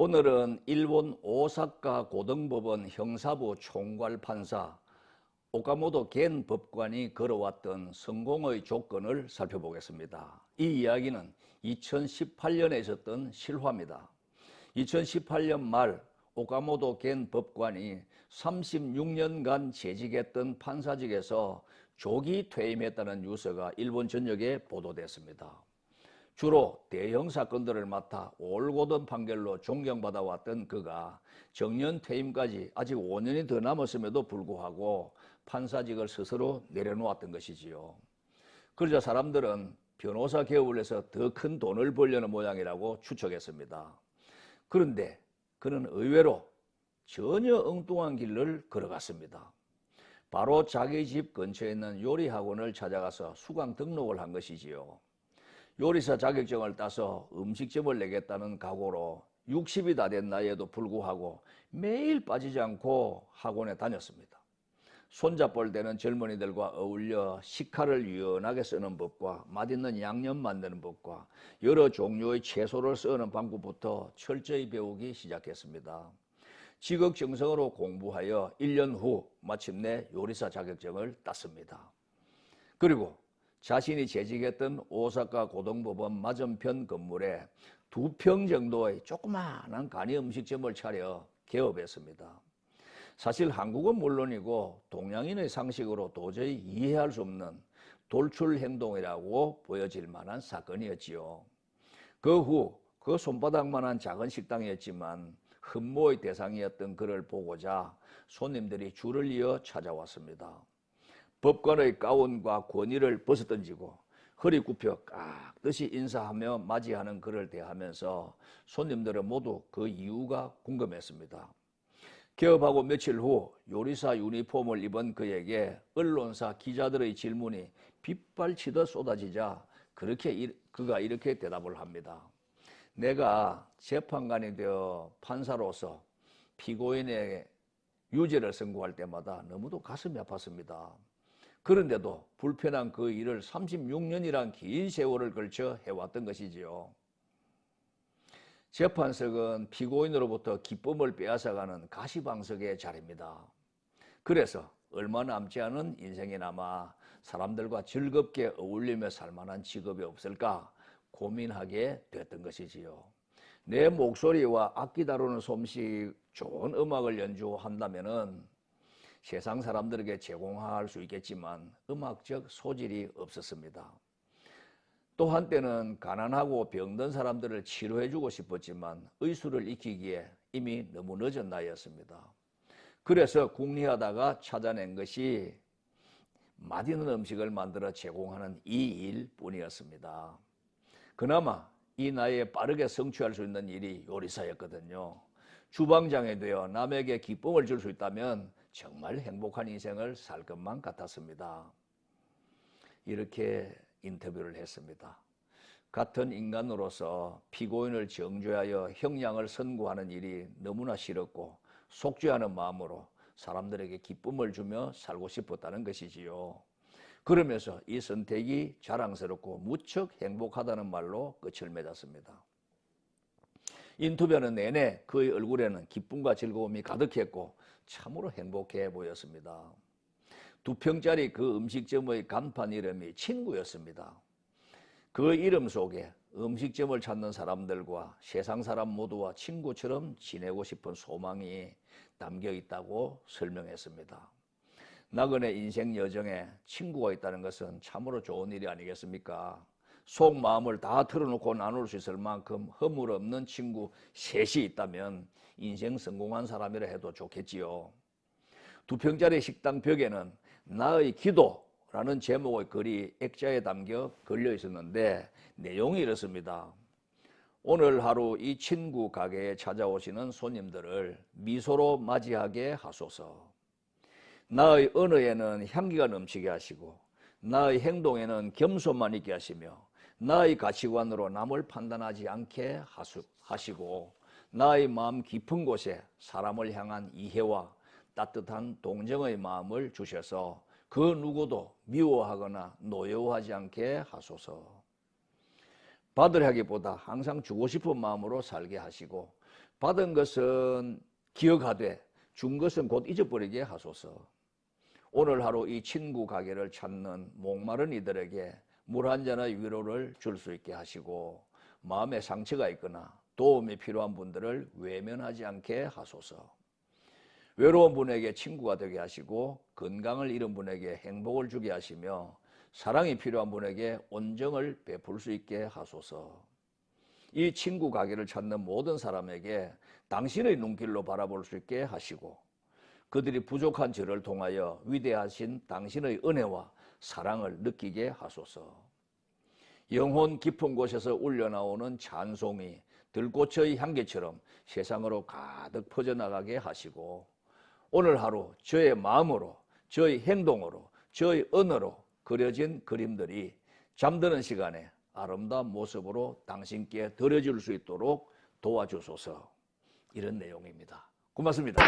오늘은 일본 오사카 고등법원 형사부 총괄 판사 오카모토 겐 법관이 걸어왔던 성공의 조건을 살펴보겠습니다. 이 이야기는 2018년에 있었던 실화입니다. 2018년 말 오카모토 겐 법관이 36년간 재직했던 판사직에서 조기 퇴임했다는 뉴스가 일본 전역에 보도됐습니다. 주로 대형 사건들을 맡아 올곧은 판결로 존경받아 왔던 그가 정년 퇴임까지 아직 5년이 더 남았음에도 불구하고 판사직을 스스로 내려놓았던 것이지요. 그러자 사람들은 변호사 개업을 해서 더 큰 돈을 벌려는 모양이라고 추측했습니다. 그런데 그는 의외로 전혀 엉뚱한 길을 걸어갔습니다. 바로 자기 집 근처에 있는 요리 학원을 찾아가서 수강 등록을 한 것이지요. 요리사 자격증을 따서 음식점을 내겠다는 각오로 60이 다 된 나이에도 불구하고 매일 빠지지 않고 학원에 다녔습니다. 손잡볼 되는 젊은이들과 어울려 식칼을 유연하게 쓰는 법과 맛있는 양념 만드는 법과 여러 종류의 채소를 쓰는 방법부터 철저히 배우기 시작했습니다. 지극정성으로 공부하여 1년 후 마침내 요리사 자격증을 땄습니다. 그리고 자신이 재직했던 오사카 고등법원 맞은편 건물에 두 평 정도의 조그마한 간이 음식점을 차려 개업했습니다. 사실 한국은 물론이고 동양인의 상식으로 도저히 이해할 수 없는 돌출 행동이라고 보여질 만한 사건이었지요. 그 후 그 손바닥만한 작은 식당이었지만 흠모의 대상이었던 그를 보고자 손님들이 줄을 이어 찾아왔습니다. 법관의 가운과 권위를 벗어던지고 허리 굽혀 깍듯이 인사하며 맞이하는 그를 대하면서 손님들은 모두 그 이유가 궁금했습니다. 개업하고 며칠 후 요리사 유니폼을 입은 그에게 언론사 기자들의 질문이 빗발치듯 쏟아지자 그렇게 그가 이렇게 대답을 합니다. 내가 재판관이 되어 판사로서 피고인의 유죄를 선고할 때마다 너무도 가슴이 아팠습니다. 그런데도 불편한 그 일을 36년이란 긴 세월을 걸쳐 해왔던 것이지요. 재판석은 피고인으로부터 기쁨을 빼앗아가는 가시방석의 자리입니다. 그래서 얼마 남지 않은 인생에 남아 사람들과 즐겁게 어울리며 살 만한 직업이 없을까 고민하게 됐던 것이지요. 내 목소리와 악기 다루는 솜씨 좋은 음악을 연주한다면은 세상 사람들에게 제공할 수 있겠지만 음악적 소질이 없었습니다. 또 한때는 가난하고 병든 사람들을 치료해주고 싶었지만 의술을 익히기에 이미 너무 늦은 나이였습니다. 그래서 궁리하다가 찾아낸 것이 맛있는 음식을 만들어 제공하는 이 일뿐이었습니다. 그나마 이 나이에 빠르게 성취할 수 있는 일이 요리사였거든요. 주방장이 되어 남에게 기쁨을 줄 수 있다면 정말 행복한 인생을 살 것만 같았습니다. 이렇게 인터뷰를 했습니다. 같은 인간으로서 피고인을 정죄하여 형량을 선고하는 일이 너무나 싫었고 속죄하는 마음으로 사람들에게 기쁨을 주며 살고 싶었다는 것이지요. 그러면서 이 선택이 자랑스럽고 무척 행복하다는 말로 끝을 맺었습니다. 인터뷰하는 내내 그의 얼굴에는 기쁨과 즐거움이 가득했고 참으로 행복해 보였습니다. 두 평짜리 그 음식점의 간판 이름이 친구였습니다. 그 이름 속에 음식점을 찾는 사람들과 세상 사람 모두와 친구처럼 지내고 싶은 소망이 담겨 있다고 설명했습니다. 나그네 인생 여정에 친구가 있다는 것은 참으로 좋은 일이 아니겠습니까? 속마음을 다 털어놓고 나눌 수 있을 만큼 허물 없는 친구 셋이 있다면 인생 성공한 사람이라 해도 좋겠지요. 두 평짜리 식당 벽에는 나의 기도라는 제목의 글이 액자에 담겨 걸려 있었는데 내용이 이렇습니다. 오늘 하루 이 친구 가게에 찾아오시는 손님들을 미소로 맞이하게 하소서. 나의 언어에는 향기가 넘치게 하시고 나의 행동에는 겸손만 있게 하시며 나의 가치관으로 남을 판단하지 않게 하시고 나의 마음 깊은 곳에 사람을 향한 이해와 따뜻한 동정의 마음을 주셔서 그 누구도 미워하거나 노여워하지 않게 하소서. 받으려기보다 항상 주고 싶은 마음으로 살게 하시고 받은 것은 기억하되 준 것은 곧 잊어버리게 하소서. 오늘 하루 이 친구 가게를 찾는 목마른 이들에게 물 한 잔의 위로를 줄 수 있게 하시고 마음에 상처가 있거나 도움이 필요한 분들을 외면하지 않게 하소서. 외로운 분에게 친구가 되게 하시고 건강을 잃은 분에게 행복을 주게 하시며 사랑이 필요한 분에게 온정을 베풀 수 있게 하소서. 이 친구 가게를 찾는 모든 사람에게 당신의 눈길로 바라볼 수 있게 하시고 그들이 부족한 저를 통하여 위대하신 당신의 은혜와 사랑을 느끼게 하소서. 영혼 깊은 곳에서 울려나오는 찬송이 들꽃의 향기처럼 세상으로 가득 퍼져나가게 하시고 오늘 하루 저의 마음으로 저의 행동으로 저의 언어로 그려진 그림들이 잠드는 시간에 아름다운 모습으로 당신께 드려줄 수 있도록 도와주소서 이런 내용입니다. 고맙습니다.